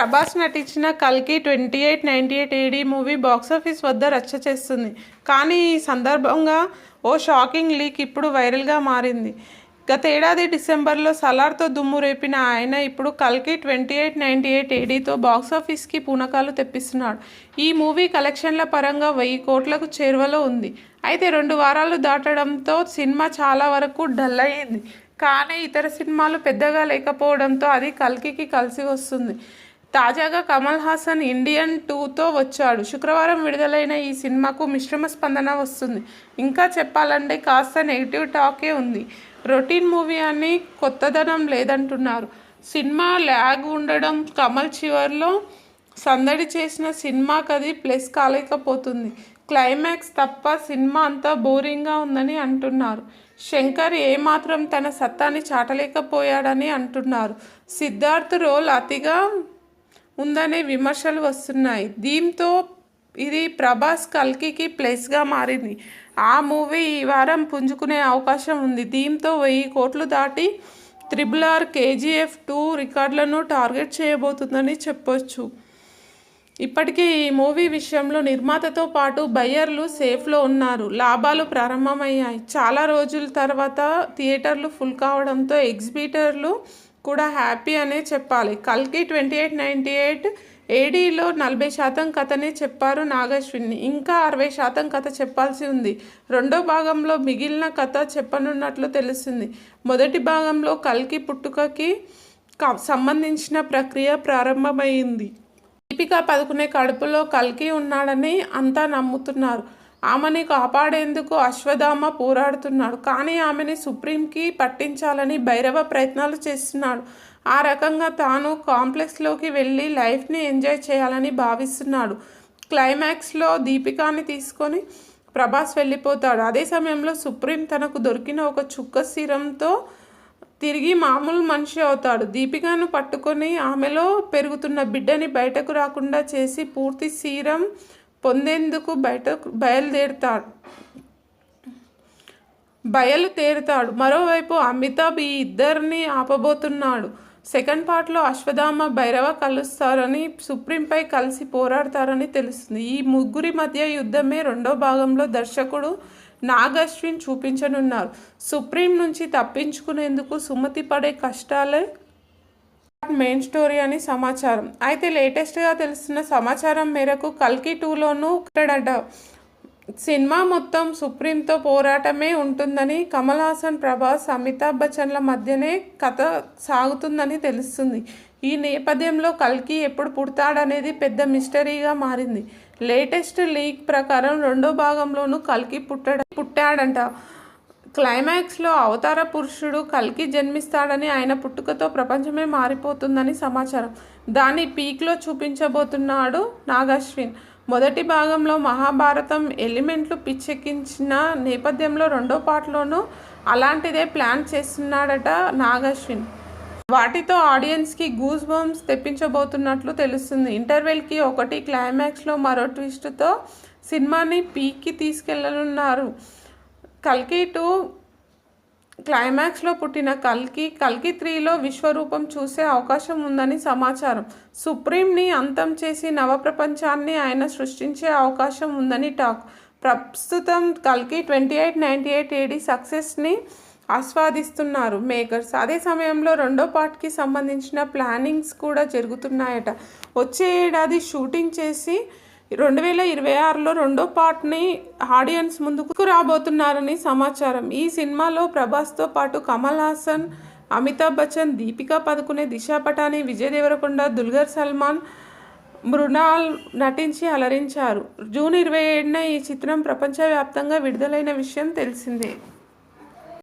ప్రభాస్ నటించిన కల్కి twenty eight ninety eight AD movie box office వద్ద రచ్చ చేస్తుంది. కానీ ఈ సందర్భంగా ఓ షాకింగ్ లీక్ ఇప్పుడు వైరల్గా మారింది. గత ఏడాది డిసెంబర్లో సలార్తో దుమ్ము రేపిన ఆయన ఇప్పుడు కల్కి ట్వంటీ ఎయిట్ నైంటీ ఎయిట్ ఏడీతో బాక్సాఫీస్కి పూనకాలు తెప్పిస్తున్నాడు. ఈ మూవీ కలెక్షన్ల పరంగా వెయ్యి కోట్లకు చేరువలో ఉంది. అయితే రెండు వారాలు దాటడంతో సినిమా చాలా వరకు డల్ అయ్యింది. కానీ ఇతర సినిమాలు పెద్దగా లేకపోవడంతో అది కల్కికి కలిసి వస్తుంది. తాజాగా కమల్ హాసన్ ఇండియన్ టూతో వచ్చాడు. శుక్రవారం విడుదలైన ఈ సినిమాకు మిశ్రమ స్పందన వస్తుంది. ఇంకా చెప్పాలంటే కాస్త నెగిటివ్ టాకే ఉంది. రొటీన్ మూవీ అని కొత్తదనం లేదంటున్నారు. సినిమా ల్యాగ్ ఉండడం కమల్ చివర్లో సందడి చేసిన సినిమాకు అది ప్లస్ కాలేకపోతుంది. క్లైమాక్స్ తప్ప సినిమా అంతా బోరింగ్గా ఉందని అంటున్నారు. శంకర్ ఏమాత్రం తన సత్తాని చాటలేకపోయాడని అంటున్నారు. సిద్ధార్థ్ రోల్ అతిగా ఉందనే విమర్శలు వస్తున్నాయి. దీంతో ఇది ప్రభాస్ కల్కికి ప్లస్గా మారింది. ఆ మూవీ ఈ వారం పుంజుకునే అవకాశం ఉంది. దీంతో వెయ్యి కోట్లు దాటి త్రిబుల్ ఆర్ కేజీఎఫ్ టూ రికార్డులను టార్గెట్ చేయబోతుందని చెప్పొచ్చు. ఇప్పటికే ఈ మూవీ విషయంలో నిర్మాతతో పాటు బయ్యర్లు సేఫ్లో ఉన్నారు. లాభాలు ప్రారంభమయ్యాయి. చాలా రోజుల తర్వాత థియేటర్లు ఫుల్ కావడంతో ఎగ్జిబిటర్లు కూడా హ్యాపీ అనే చెప్పాలి. కల్కి ట్వంటీ ఎయిట్ నైంటీ ఎయిట్ ఏడీలో నలభై శాతం కథనే చెప్పారు నాగశ్విని ఇంకా అరవై శాతం కథ చెప్పాల్సి ఉంది. రెండో భాగంలో మిగిలిన కథ చెప్పనున్నట్లు తెలుస్తుంది. మొదటి భాగంలో కల్కి పుట్టుకకి క- సంబంధించిన ప్రక్రియ ప్రారంభమైంది. దీపిక పదుకునే కడుపులో కల్కి ఉన్నాడని అంతా నమ్ముతున్నారు. ఆమెని కాపాడేందుకు అశ్వధామ పోరాడుతున్నాడు? కానీ ఆమెని సుప్రీంకి పట్టించాలని భైరవ ప్రయత్నాలు చేస్తున్నాడు. ఆ రకంగా తాను కాంప్లెక్స్లోకి వెళ్ళి లైఫ్ని ఎంజాయ్ చేయాలని భావిస్తున్నాడు. క్లైమాక్స్లో దీపికాని తీసుకొని ప్రభాస్ వెళ్ళిపోతాడు. అదే సమయంలో సుప్రీం తనకు దొరికిన ఒక చుక్క సీరంతో తిరిగి మామూలు మనిషి అవుతాడు. దీపికను పట్టుకొని ఆమెలో పెరుగుతున్న బిడ్డని బయటకు రాకుండా చేసి పూర్తి సీరం పొందేందుకు బయటకు బయలుదేరుతాడు. బయలుదేరుతాడు మరోవైపు అమితాబ్ ఈ ఇద్దరిని ఆపబోతున్నాడు. సెకండ్ పార్ట్లో అశ్వధామ భైరవ కలుస్తారని సుప్రీంపై కలిసి పోరాడతారని తెలుస్తుంది. ఈ ముగ్గురి మధ్య యుద్ధమే రెండో భాగంలో దర్శకుడు నాగశ్విన్ చూపించనున్నారు. సుప్రీం నుంచి తప్పించుకునేందుకు సుమతి పడే కష్టాలే మెయిన్ స్టోరీ అని సమాచారం. అయితే లేటెస్ట్గా తెలుస్తున్న సమాచారం మేరకు కల్కి టూలోనూ ఉంటాడట. సినిమా మొత్తం సుప్రీంతో పోరాటమే ఉంటుందని కమల్ హాసన్ ప్రభాస్ అమితాబ్ బచ్చన్ల మధ్యనే కథ సాగుతుందని తెలుస్తుంది. ఈ నేపథ్యంలో కల్కి ఎప్పుడు పుడతాడనేది పెద్ద మిస్టరీగా మారింది. లేటెస్ట్ లీక్ ప్రకారం రెండో భాగంలోనూ కల్కి పుట్టడ పుట్టాడంట. క్లైమాక్స్లో అవతార పురుషుడు కల్కి జన్మిస్తాడని ఆయన పుట్టుకతో ప్రపంచమే మారిపోతుందని సమాచారం. దాన్ని పీక్లో చూపించబోతున్నాడు నాగశ్విన్. మొదటి భాగంలో మహాభారతం ఎలిమెంట్లు పిచ్చెక్కించిన నేపథ్యంలో రెండో పాటలోనూ అలాంటిదే ప్లాన్ చేస్తున్నాడట నాగశ్విన్. వాటితో ఆడియన్స్కి గూస్ బంప్స్ తెప్పించబోతున్నట్లు తెలుస్తుంది. ఇంటర్వెల్కి ఒకటి క్లైమాక్స్లో మరో ట్విస్ట్తో సినిమాని పీక్కి తీసుకెళ్ళనున్నారు. కల్కి టూ క్లైమాక్స్లో పుట్టిన కల్కి కల్కి త్రీలో విశ్వరూపం చూసే అవకాశం ఉందని సమాచారం. సుప్రీంని అంతం చేసి నవప్రపంచాన్ని ఆయన సృష్టించే అవకాశం ఉందని టాక్. ప్రస్తుతం కల్కి twenty eight ninety eight AD సక్సెస్ని ఆస్వాదిస్తున్నారు మేకర్స్. అదే సమయంలో రెండో పార్ట్కి సంబంధించిన ప్లానింగ్స్ కూడా జరుగుతున్నాయట. వచ్చే ఏడాది షూటింగ్ చేసి రెండు వేల ఇరవై ఆరులో రెండో పార్ట్ని ఆడియన్స్ ముందుకు రాబోతున్నారని సమాచారం. ఈ సినిమాలో ప్రభాస్తో పాటు కమల్ హాసన్ అమితాబ్ బచ్చన్ దీపికా పదుకునే దిశా పటాని విజయ్ దేవరకొండ దుల్గర్ సల్మాన్ మృణాల్ నటించి అలరించారు. జూన్ ఇరవై ఏడున ఈ చిత్రం ప్రపంచవ్యాప్తంగా విడుదలైన విషయం తెలిసిందే.